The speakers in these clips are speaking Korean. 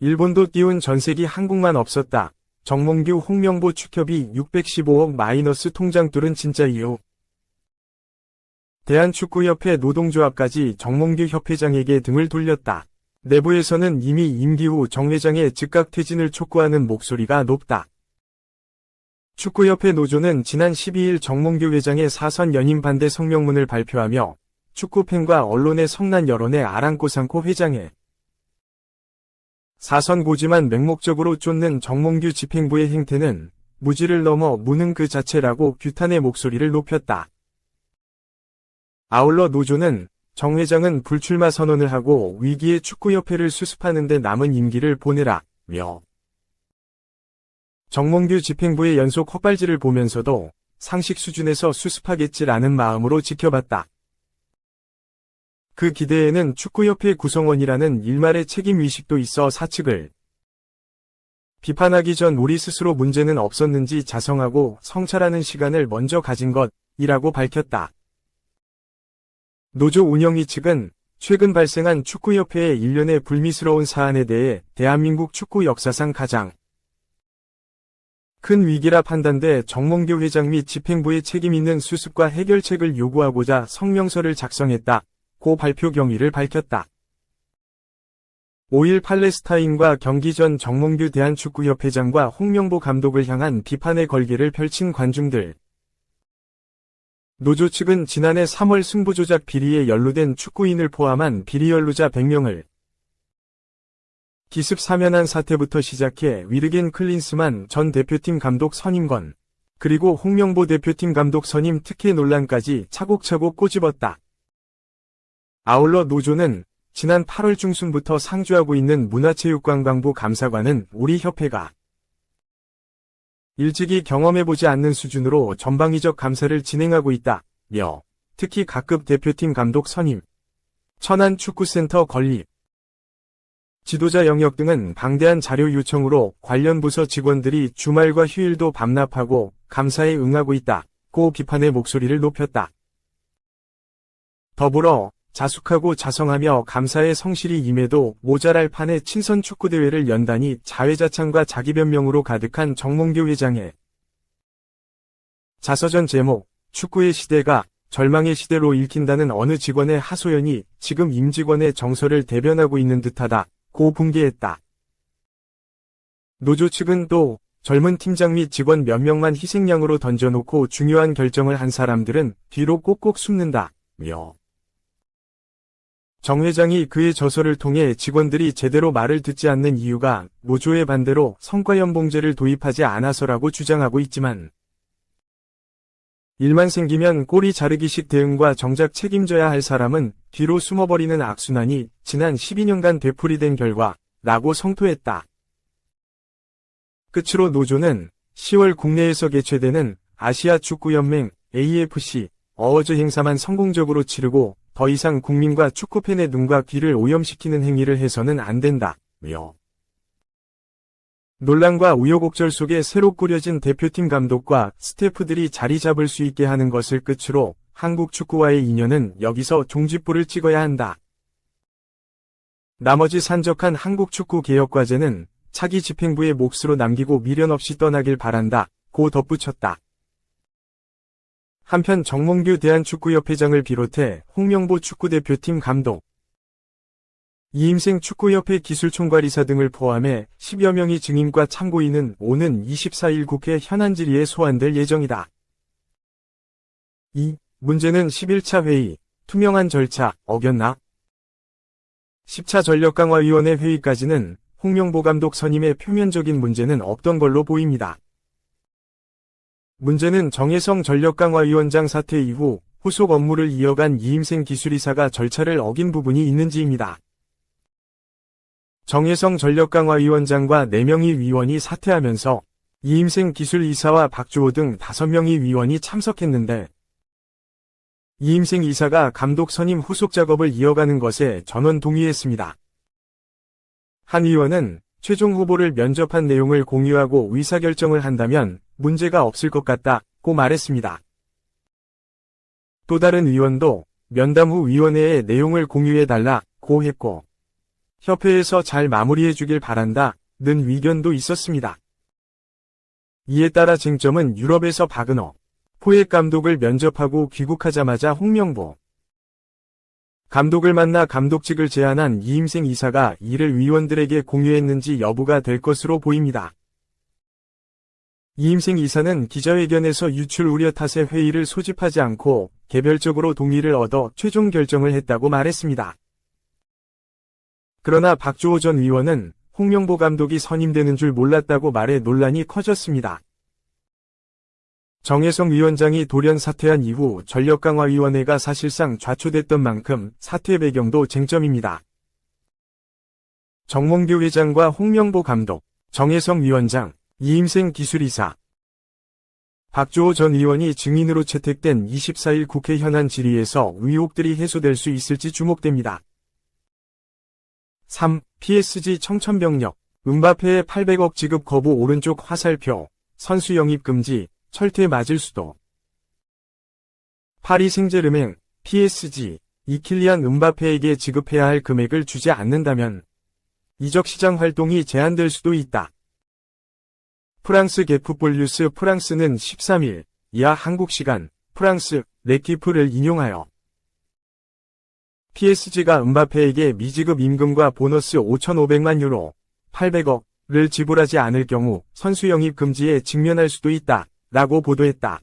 일본도 띄운 전세기 한국만 없었다. 정몽규 홍명보 축협이 615억 마이너스 통장 뚫은 진짜 이유. 대한축구협회 노동조합까지 정몽규 협회장에게 등을 돌렸다. 내부에서는 이미 임기 후 정 회장의 즉각 퇴진을 촉구하는 목소리가 높다. 축구협회 노조는 지난 12일 정몽규 회장의 사선 연임 반대 성명문을 발표하며 축구팬과 언론의 성난 여론에 아랑곳 않고 회장에 사선 고지만 맹목적으로 쫓는 정몽규 집행부의 행태는 무지를 넘어 무능 그 자체라고 규탄의 목소리를 높였다. 아울러 노조는 정 회장은 불출마 선언을 하고 위기의 축구협회를 수습하는 데 남은 임기를 보내라, 며 정몽규 집행부의 연속 헛발질을 보면서도 상식 수준에서 수습하겠지라는 마음으로 지켜봤다. 그 기대에는 축구협회 구성원이라는 일말의 책임의식도 있어 사측을 비판하기 전 우리 스스로 문제는 없었는지 자성하고 성찰하는 시간을 먼저 가진 것이라고 밝혔다. 노조 운영위 측은 최근 발생한 축구협회의 일련의 불미스러운 사안에 대해 대한민국 축구 역사상 가장 큰 위기라 판단돼 정몽규 회장 및 집행부의 책임 있는 수습과 해결책을 요구하고자 성명서를 작성했다. 고 발표 경위를 밝혔다. 5일 팔레스타인과 경기 전 정몽규 대한축구협회장과 홍명보 감독을 향한 비판의 걸개를 펼친 관중들. 노조 측은 지난해 3월 승부조작 비리에 연루된 축구인을 포함한 비리 연루자 100명을 기습 사면한 사태부터 시작해 위르겐 클린스만 전 대표팀 감독 선임건, 그리고 홍명보 대표팀 감독 선임 특혜 논란까지 차곡차곡 꼬집었다. 아울러 노조는 지난 8월 중순부터 상주하고 있는 문화체육관광부 감사관은 우리 협회가 일찍이 경험해보지 않는 수준으로 전방위적 감사를 진행하고 있다. 며 특히 각급 대표팀 감독 선임, 천안 축구센터 건립, 지도자 영역 등은 방대한 자료 요청으로 관련 부서 직원들이 주말과 휴일도 밤납하고 감사에 응하고 있다. 고 비판의 목소리를 높였다. 더불어 자숙하고 자성하며 감사에 성실히 임해도 모자랄 판의 친선 축구대회를 연단이 자회자창과 자기변명으로 가득한 정몽규 회장의 자서전 제목 축구의 시대가 절망의 시대로 읽힌다는 어느 직원의 하소연이 지금 임직원의 정서를 대변하고 있는 듯하다. 고 붕괴했다. 노조 측은 또 젊은 팀장 및 직원 몇 명만 희생양으로 던져놓고 중요한 결정을 한 사람들은 뒤로 꼭꼭 숨는다. 며. 정 회장이 그의 저서를 통해 직원들이 제대로 말을 듣지 않는 이유가 노조의 반대로 성과연봉제를 도입하지 않아서라고 주장하고 있지만 일만 생기면 꼬리 자르기식 대응과 정작 책임져야 할 사람은 뒤로 숨어버리는 악순환이 지난 12년간 되풀이된 결과 라고 성토했다. 끝으로 노조는 10월 국내에서 개최되는 아시아 축구연맹 AFC 어워즈 행사만 성공적으로 치르고 더 이상 국민과 축구팬의 눈과 귀를 오염시키는 행위를 해서는 안 된다. 며. 논란과 우여곡절 속에 새로 꾸려진 대표팀 감독과 스태프들이 자리 잡을 수 있게 하는 것을 끝으로 한국 축구와의 인연은 여기서 종지부를 찍어야 한다. 나머지 산적한 한국 축구 개혁 과제는 차기 집행부의 몫으로 남기고 미련 없이 떠나길 바란다. 고 덧붙였다. 한편 정몽규 대한축구협회장을 비롯해 홍명보 축구대표팀 감독, 이임생 축구협회 기술총괄이사 등을 포함해 10여 명의 증인과 참고인은 오는 24일 국회 현안 질의에 소환될 예정이다. 2. 문제는 11차 회의, 투명한 절차, 어겼나? 10차 전력강화위원회 회의까지는 홍명보 감독 선임의 표면적인 문제는 없던 걸로 보입니다. 문제는 정혜성 전력강화위원장 사퇴 이후 후속 업무를 이어간 이임생 기술이사가 절차를 어긴 부분이 있는지입니다. 정혜성 전력강화위원장과 4명의 위원이 사퇴하면서 이임생 기술이사와 박주호 등 5명의 위원이 참석했는데 이임생 이사가 감독 선임 후속 작업을 이어가는 것에 전원 동의했습니다. 한 위원은 최종 후보를 면접한 내용을 공유하고 의사결정을 한다면 문제가 없을 것 같다고 말했습니다. 또 다른 위원도 면담 후 위원회에 내용을 공유해달라고 했고 협회에서 잘 마무리해 주길 바란다. 는 의견도 있었습니다. 이에 따라 쟁점은 유럽에서 박은호, 포획 감독을 면접하고 귀국하자마자 홍명보 감독을 만나 감독직을 제안한 이임생 이사가 이를 위원들에게 공유했는지 여부가 될 것으로 보입니다. 이임생 이사는 기자회견에서 유출 우려 탓에 회의를 소집하지 않고 개별적으로 동의를 얻어 최종 결정을 했다고 말했습니다. 그러나 박주호 전 의원은 홍명보 감독이 선임되는 줄 몰랐다고 말해 논란이 커졌습니다. 정혜성 위원장이 돌연 사퇴한 이후 전력강화위원회가 사실상 좌초됐던 만큼 사퇴 배경도 쟁점입니다. 정몽규 회장과 홍명보 감독, 정혜성 위원장, 이임생 기술이사, 박주호 전 의원이 증인으로 채택된 24일 국회 현안 질의에서 의혹들이 해소될 수 있을지 주목됩니다. 3. PSG 청천벽력, 은바페의 800억 지급 거부 오른쪽 화살표, 선수 영입 금지, 철퇴 맞을 수도. 파리 생제르맹, PSG, 이킬리안 은바페에게 지급해야 할 금액을 주지 않는다면 이적 시장 활동이 제한될 수도 있다. 프랑스 게프볼뉴스 프랑스는 13일 이하 한국 시간 프랑스 레키프를 인용하여 PSG가 은바페에게 미지급 임금과 보너스 5,500만 유로 800억을 지불하지 않을 경우 선수 영입 금지에 직면할 수도 있다. 라고 보도했다.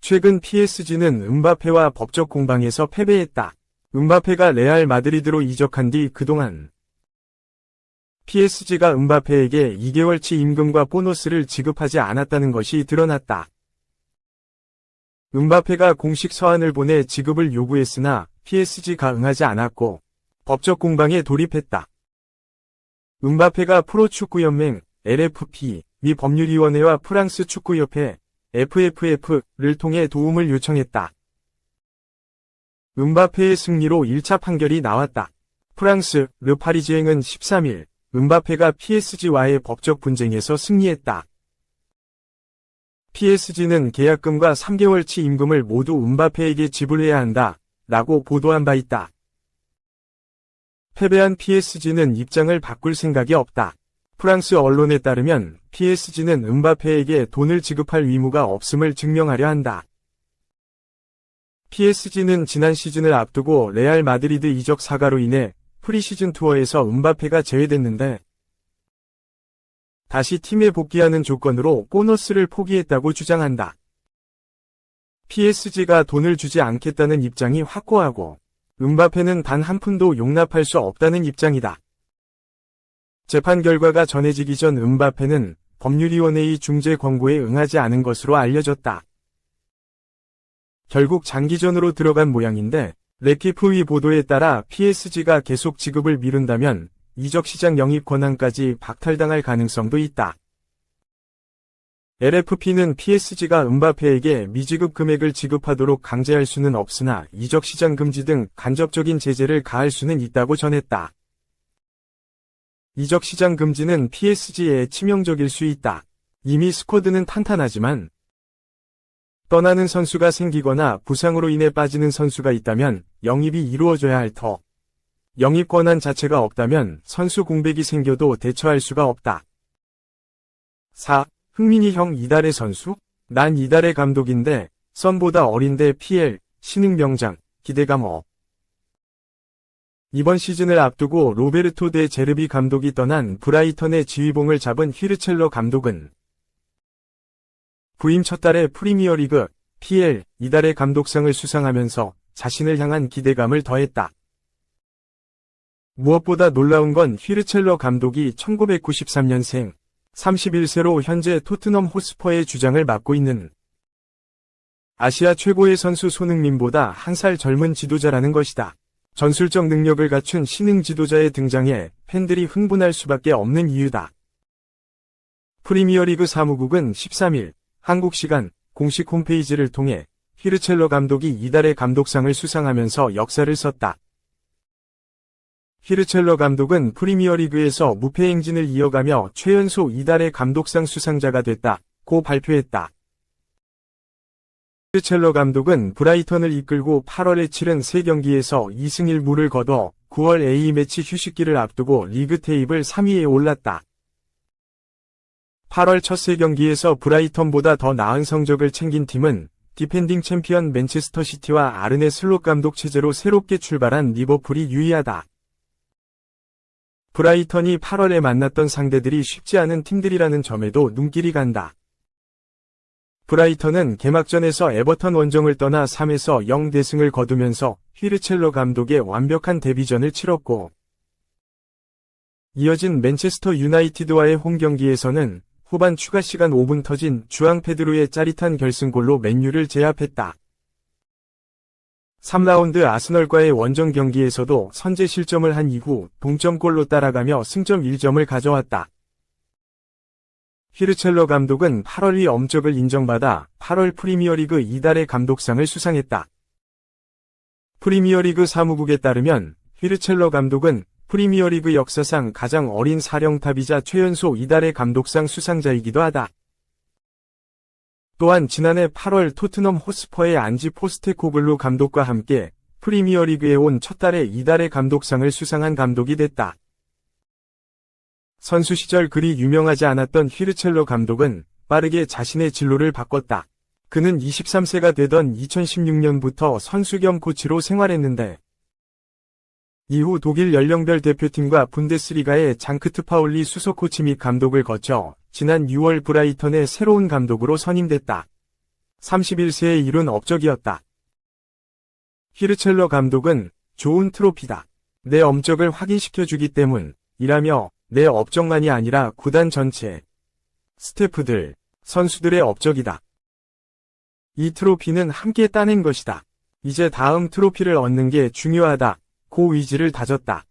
최근 PSG는 은바페와 법적 공방에서 패배했다. 은바페가 레알 마드리드로 이적한 뒤 그동안 PSG가 은바페에게 2개월치 임금과 보너스를 지급하지 않았다는 것이 드러났다. 은바페가 공식 서한을 보내 지급을 요구했으나 PSG가 응하지 않았고 법적 공방에 돌입했다. 은바페가 프로축구연맹 LFP 미 법률위원회와 프랑스 축구협회 FFF를 통해 도움을 요청했다. 은바페의 승리로 1차 판결이 나왔다. 프랑스 르파리지행은 13일 은바페가 PSG와의 법적 분쟁에서 승리했다. PSG는 계약금과 3개월치 임금을 모두 은바페에게 지불해야 한다. 라고 보도한 바 있다. 패배한 PSG는 입장을 바꿀 생각이 없다. 프랑스 언론에 따르면 PSG는 은바페에게 돈을 지급할 의무가 없음을 증명하려 한다. PSG는 지난 시즌을 앞두고 레알 마드리드 이적 사과로 인해 프리시즌 투어에서 은바페가 제외됐는데 다시 팀에 복귀하는 조건으로 보너스를 포기했다고 주장한다. PSG가 돈을 주지 않겠다는 입장이 확고하고 은바페는 단 한 푼도 용납할 수 없다는 입장이다. 재판 결과가 전해지기 전 은바페는 법률위원회의 중재 권고에 응하지 않은 것으로 알려졌다. 결국 장기전으로 들어간 모양인데 레키프의 보도에 따라 PSG가 계속 지급을 미룬다면 이적 시장 영입 권한까지 박탈당할 가능성도 있다. LFP는 PSG가 은바페에게 미지급 금액을 지급하도록 강제할 수는 없으나 이적 시장 금지 등 간접적인 제재를 가할 수는 있다고 전했다. 이적 시장 금지는 PSG에 치명적일 수 있다. 이미 스쿼드는 탄탄하지만 떠나는 선수가 생기거나 부상으로 인해 빠지는 선수가 있다면 영입이 이루어져야 할 터. 영입 권한 자체가 없다면 선수 공백이 생겨도 대처할 수가 없다. 4. 흥민이 형 이달의 선수? 난 이달의 감독인데 썬보다 어린데 PL, 신흥병장, 기대감 업. 이번 시즌을 앞두고 로베르토 데 제르비 감독이 떠난 브라이턴의 지휘봉을 잡은 휘르첼러 감독은 부임 첫 달에 프리미어리그 PL 이달의 감독상을 수상하면서 자신을 향한 기대감을 더했다. 무엇보다 놀라운 건 휘르첼러 감독이 1993년생 31세로 현재 토트넘 호스퍼의 주장을 맡고 있는 아시아 최고의 선수 손흥민보다 한 살 젊은 지도자라는 것이다. 전술적 능력을 갖춘 신흥 지도자의 등장에 팬들이 흥분할 수밖에 없는 이유다. 프리미어리그 사무국은 13일 한국 시간 공식 홈페이지를 통해 히르첼러 감독이 이달의 감독상을 수상하면서 역사를 썼다. 히르첼러 감독은 프리미어리그에서 무패 행진을 이어가며 최연소 이달의 감독상 수상자가 됐다고 발표했다. 히르첼러 감독은 브라이턴을 이끌고 8월에 치른 3경기에서 2승 1무를 거둬 9월 A매치 휴식기를 앞두고 리그 테이블 3위에 올랐다. 8월 첫 세 경기에서 브라이턴보다 더 나은 성적을 챙긴 팀은 디펜딩 챔피언 맨체스터 시티와 아르네 슬롯 감독 체제로 새롭게 출발한 리버풀이 유의하다. 브라이턴이 8월에 만났던 상대들이 쉽지 않은 팀들이라는 점에도 눈길이 간다. 브라이턴은 개막전에서 에버턴 원정을 떠나 3에서 0 대승을 거두면서 휘르첼러 감독의 완벽한 데뷔전을 치렀고 이어진 맨체스터 유나이티드와의 홈 경기에서는 후반 추가 시간 5분 터진 주앙 페드로의 짜릿한 결승골로 맨유를 제압했다. 3라운드 아스널과의 원정 경기에서도 선제 실점을 한 이후 동점골로 따라가며 승점 1점을 가져왔다. 히르첼러 감독은 8월 이 엄적을 인정받아 8월 프리미어리그 이달의 감독상을 수상했다. 프리미어리그 사무국에 따르면 히르첼러 감독은 프리미어리그 역사상 가장 어린 사령탑이자 최연소 이달의 감독상 수상자이기도 하다. 또한 지난해 8월 토트넘 호스퍼의 안지 포스테코글루 감독과 함께 프리미어리그에 온 첫 달에 이달의 감독상을 수상한 감독이 됐다. 선수 시절 그리 유명하지 않았던 휘르첼러 감독은 빠르게 자신의 진로를 바꿨다. 그는 23세가 되던 2016년부터 선수 겸 코치로 생활했는데 이후 독일 연령별 대표팀과 분데스리가의 장크트 파울리 수석 코치 및 감독을 거쳐 지난 6월 브라이턴의 새로운 감독으로 선임됐다. 31세에 이른 업적이었다. 히르첼러 감독은 좋은 트로피다. 내 엄적을 확인시켜주기 때문이라며 내 업적만이 아니라 구단 전체, 스태프들, 선수들의 업적이다. 이 트로피는 함께 따낸 것이다. 이제 다음 트로피를 얻는 게 중요하다. 고 의지를 다졌다.